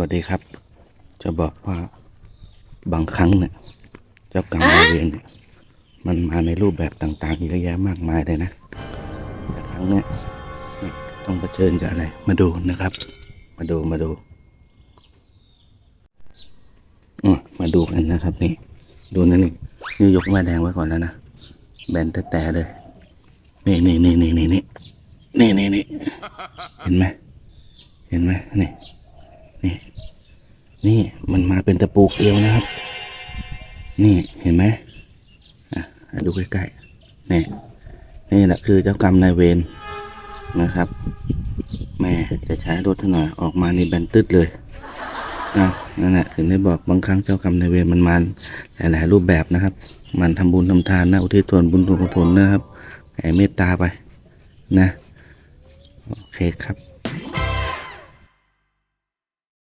วัสดีครับ จะบอกว่าบางครั้งเนี่ยเจ้ากรรมนายเวรเนี่ยมันมาในรูปแบบต่างๆเยอะแยะมากมายเลยนะแต่ครั้งเนี้ยต้องเผชิญกับอะไร มาดูนะครับ มาดูมาดูอะมาดูกันนะครับ นี่ ดูนะนี่นี่ยกแม่แดงไว้ก่อนแล้วนะแบนแต่แต่เลยนี่นี่นี่นี่นี่นี่นี่นี่นี่เห็นไหมเห็นไหมนี่ นี่นี่มันมาเป็นตะปูเกลียวนะครับ นี่เห็นไหมอะดูใกล้ๆนี่นี่แหละคือเจ้ากรรมนายเวรนะครับ แม่จะใช้รถหน่อยออกมานี่แบนตึ๊ดเลยนะนั่นแหละถึงได้บอกบางครั้งเจ้ากรรมนายเวรมันมาหลายๆรูปแบบนะครับ มันทำบุญทำทานนะอุทิศส่วนบุญส่วนกุศลนะครับแผ่เมตตาไปนะ โอเคครับ